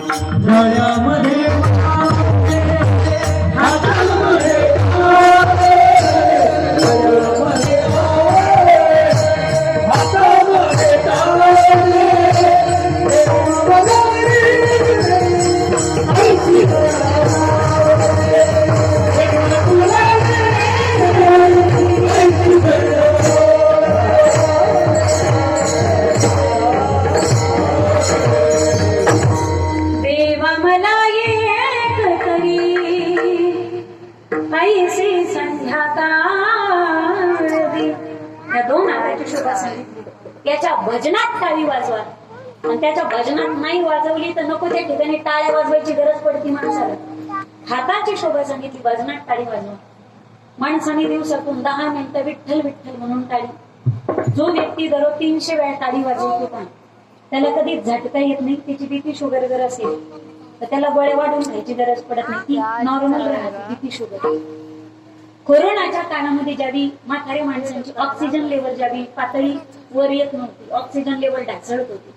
देवा मला एक तरी. ऐसे संध्याकाळ या दोन हाताची शोभा सांगितली याच्या भजनात टाळी वाजवा. आणि त्याच्या भजनात नाही वाजवली तर नको त्या ठिकाणी टाळ्या वाजवायची गरज पडती माणसाला. हाताची शोभा सांगितली भजनात टाळी वाजवा. माणसाने दिवसातून दहा मिनिटं विठ्ठल विठ्ठल म्हणून टाळी. जो व्यक्ती दररोज तीनशे वेळा टाळी वाजवतो त्याला कधी झटका येत नाही त्याची बीपी शुगर जर असेल. तर त्याला गोळ्या वाढून घ्यायची गरज पडत नाही. ती नॉर्मल राहते बीपी शुगर कोरोनाच्या काळामध्ये ज्यावेळी म्हातारे माणसांची ऑक्सिजन लेवल ज्यावेळी पातळी वर येत नव्हती ऑक्सिजन लेवल ढासळत होती.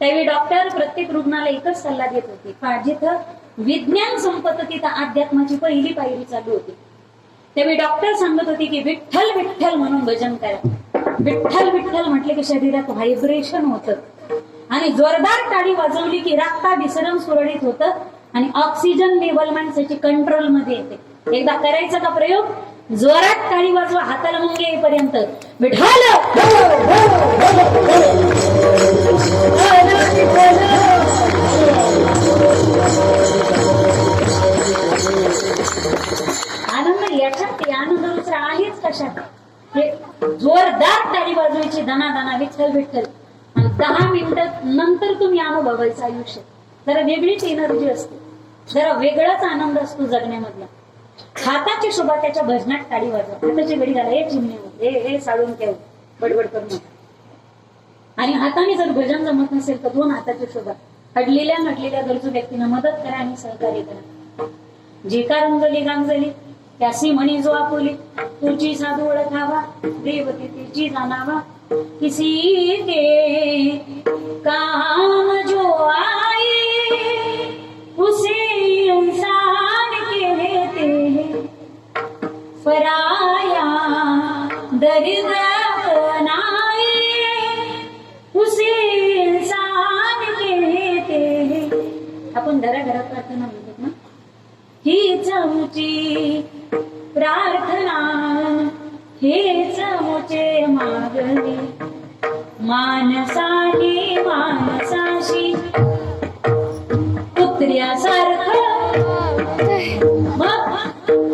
त्यावेळी डॉक्टर प्रत्येक रुग्णाला एकच सल्ला देत होते का जिथं विज्ञान संपत तिथं अध्यात्माची पहिली पायरी चालू होती. त्यावेळी डॉक्टर सांगत होते की विठ्ठल विठ्ठल म्हणून भजन करा. विठ्ठल विठ्ठल म्हटले की शरीरात व्हायब्रेशन होतं. आणि जोरदार टाळी वाजवली की रक्ताभिसरण सुरळीत होतं आणि ऑक्सिजन लेवल माणसाची कंट्रोलमध्ये येते. एकदा करायचा का प्रयोग? जोरात टाळी वाजवा हाताला मुंगे येईपर्यंत. आनंद याच्यात ते आनंद दुसरा आहेच कशात? जोरदार टाळी वाजवायची दना दना विठ्ठल विठ्ठल दहा मिनिटात नंतर तुम्ही अनुभवायचं आयुष्य. जरा वेगळीच एनर्जी असते. जरा वेगळाच आनंद असतो जगण्यामधला. हाताची शोभा त्याच्या भजनात टाळी वाजवा. हाताची घडी घाला. हे चिमणे हे. हो. हे साडून ठेव. बडबड करू आणि हाताने जर भजन जमत नसेल तर दोन हाताची शोभा. हडलेल्या नटलेल्या गरजू व्यक्तींना मदत करा आणि सहकार्य करा. जे का रंगली गांगजली त्यासी म्हणी जो आपुली तुझी साधू ओळखावा देवती तिची जाणावा. किसी के काम जो आई उसे इंसान कहते हैं। पराया दर्द अपनाए उसे इंसान कहते हैं। आपण घरा घरात प्रार्थना ना हीच आमची प्रार्थना हेच मागणी मानसाने मानसाशी कुत्र्यासारखं मग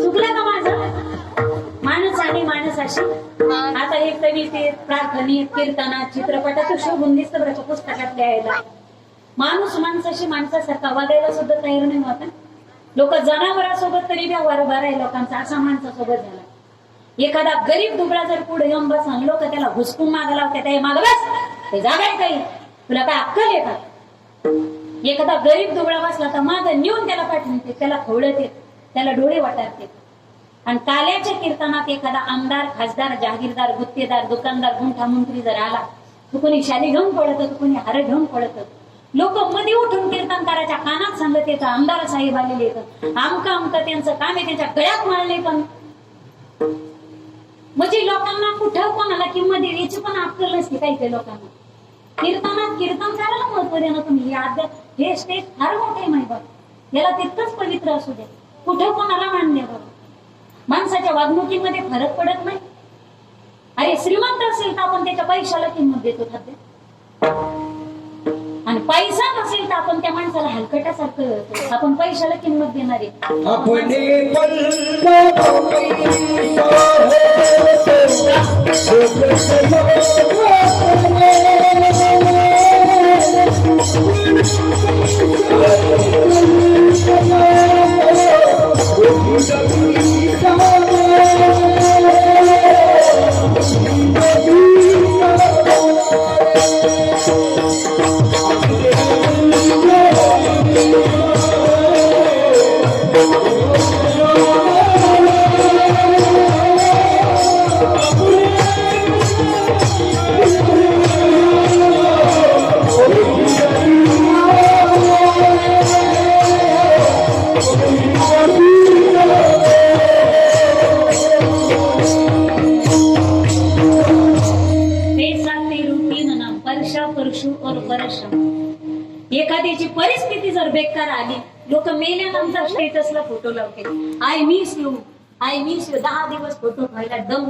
चुकलं का माझं? माणूस आणि माणसाशी आता हे कवितेत प्रार्थनेत कीर्तनात चित्रपटात शोभून दिसतं बरं पुस्तकात लिहायला. माणूस माणसाशी माणसासारखा वागायला सुद्धा तयार नाही होता लोक जनावरांसोबत तरी व्यवहार आहे लोकांचा असा माणसासोबत झाला. एखादा गरीब दुबळा जर पुढे येऊन बस सांगलो का त्याला हुसकून माग होत्या ते माग बस ते जागा आहे काही. तुला काय अक्कल आहे का? एखादा गरीब दुबळा बसला तर माग नेऊन त्याला पाठवते त्याला खवळते त्याला डोळे वाटारते. आणि काल्याच्या कीर्तनात एखादा आमदार खासदार जहागीरदार गुत्तेदार दुकानदार गुंठा मंत्री जर आला तर कोणी शाली घेऊन पडत तो कोणी हार घेऊन पडत लोक मध्ये उठून कीर्तनकाराच्या कानात सांगत येतं आमदार साहेब आलेले येतं आमका आमका त्यांचं काम आहे त्यांच्या गळ्यात मारले पण. म्हणजे लोकांना कुठं कोणाला किंमत दिली पण अक्कल नसते काही काही लोकांना. कीर्तनात कीर्तन करायला महत्त्व द्या ना तुम्ही. हे हे स्टेज फार मोठे आहे माहिती याला तितकंच पवित्र असू दे. कुठं कोणाला मान्य बघ. माणसाच्या वागणुकीमध्ये फरक पडत नाही. अरे श्रीमंत असेल तर आपण त्याच्या पैशाला किंमत देतो खाद्य. आणि पैसा नसेल तर आपण त्या माणसाला हलकटासारखं आपण पैशाला किंमत देणार. आहे एखाद्याची परिस्थिती जर बेकार आली लोक मेल्यानंतर स्टेटसला फोटो लावते I miss you I miss you दहा दिवस फोटो व्हायला दम